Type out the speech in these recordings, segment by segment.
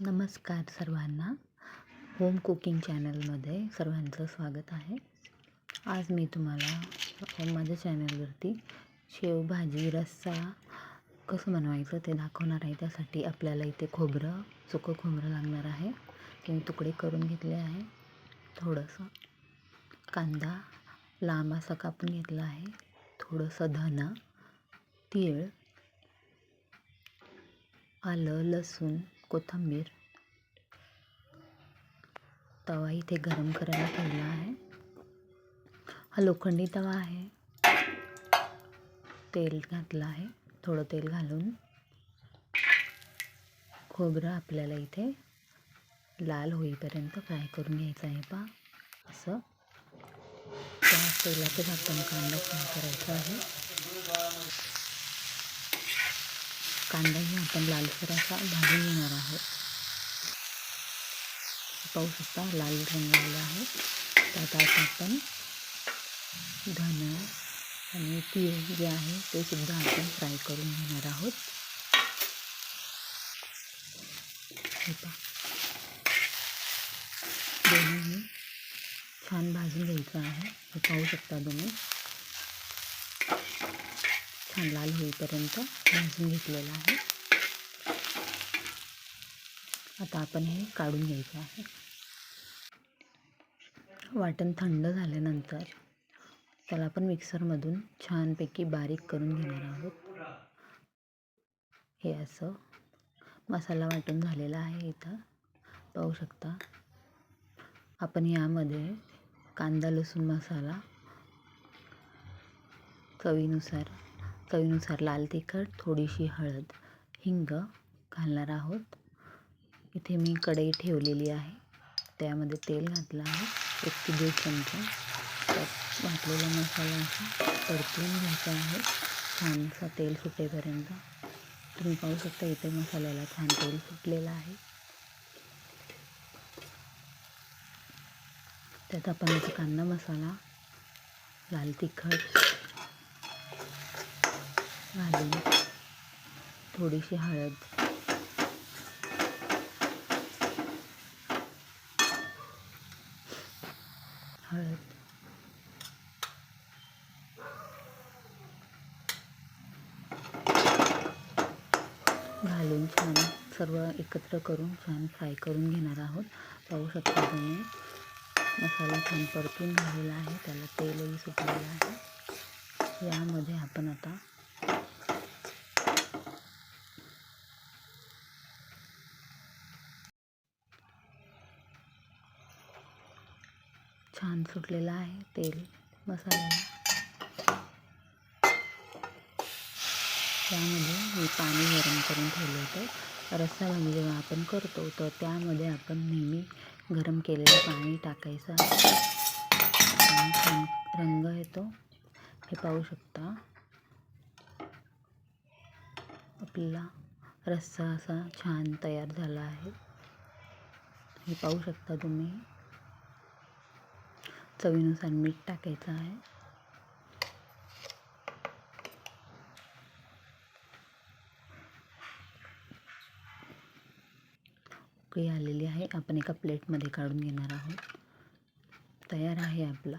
नमस्कार सर्वांना. Home cooking चॅनलमध्ये सर्वांचं स्वागत आहे. आज मी तुम्हाला माझ्या चॅनलवरती शेवभाजी रस्सा कसं बनवायचं ते दाखवणार आहे. त्यासाठी आपल्याला इथे खोबरं सुकं खोबरं लागणार आहे. ते मी तुकडे करून घेतले आहे. थोडंसं कांदा लांब असा कापून घेतला आहे. थोडंसं धना तीळ आलं लसूण कोथिंबीर. तवा इथे गरम करायला ठेवला आहे. हा लोखंडी तवा आहे. तेल घातलं आहे. थोडं तेल घालून. खोबरं आपल्याला इथे लाल होईपर्यंत फ्राय करून घ्यायचं आहे पा असं. त्या तेलाचं आपण कांदा फ्राय करायचा आहे. कांदाही आपण लालसर असा भाजून घेणार आहोत पाहू शकता लाल रंग आला आहे. त्यात आता आपण धन आणि तीळ जे आहे ते सुद्धा आपण फ्राय करून घेणार आहोत. हे दोन्ही छान भाजून घ्यायचं आहे. हे पाहू शकता तुम्ही. छान लाल होईपर्यंत भाजून घेतलेलं आहे. आता आपण हे काढून घ्यायचं आहे. वाटण थंड झाल्यानंतर त्याला आपण मिक्सरमधून छानपैकी बारीक करून घेणार आहोत. हे असं मसाला वाटून झालेला आहे इथं. पाहू शकता. आपण यामध्ये कांदा लसूण मसाला चवीनुसार चवीनुसार लाल तिखट थोडीशी हळद हिंग घालणार आहोत. इथे मी कढई ठेवलेली आहे. त्यामध्ये तेल घातलं आहे. एक ते दीड चमचा. त्यात घातलेला मसाला असा परतून घ्यायचा आहे. छानसा तेल सुटेपर्यंत. तुम्ही पाहू शकता इथे मसाल्याला छान तेल सुटलेलं आहे. त्यात आपण इथे कांदा मसाला लाल तिखट घालून थोडीशी हळद. हळद. घालून छान सर्व एकत्र करून छान फ्राय करून घेणार आहोत. पाहू शकता तुम्ही मसाला छान परतून झालेला आहे त्याला तेलही सुटलेलं आहे. यामध्ये आपण आता छान सुटलेलं आहे तेल मसाल्याला. त्यामध्ये मी पाणी गरम करून ठेवलं होतं. रस्सा जेव्हा आपण करतो तर त्यामध्ये आपण नेहमी गरम केलेलं पाणी टाकायचं आहे. रंग येतो. हे पाहू शकता. आपला रस्सा असा छान तयार झाला आहे. हे पाहू शकता तुम्ही. चवीनुसार मीठ टाकायचं आहे. उकळी आलेली आहे. आपण एका प्लेटमध्ये काढून घेणार आहोत. तयार आहे आपला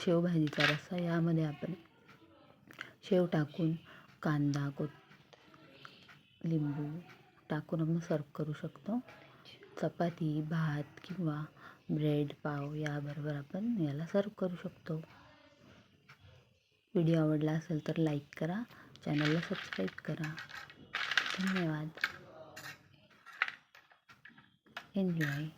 शेवभाजीचा रस्सा. यामध्ये आपण शेव टाकून कांदा को लिंबू टाकून आपण सर्व करू शकतो. चपाती भात किंवा ब्रेड पाव याबरोबर आपण याला सर्व करू शकतो. व्हिडिओ आवडला असेल तर लाईक करा चॅनलला सबस्क्राईब करा. धन्यवाद. एन्जॉय.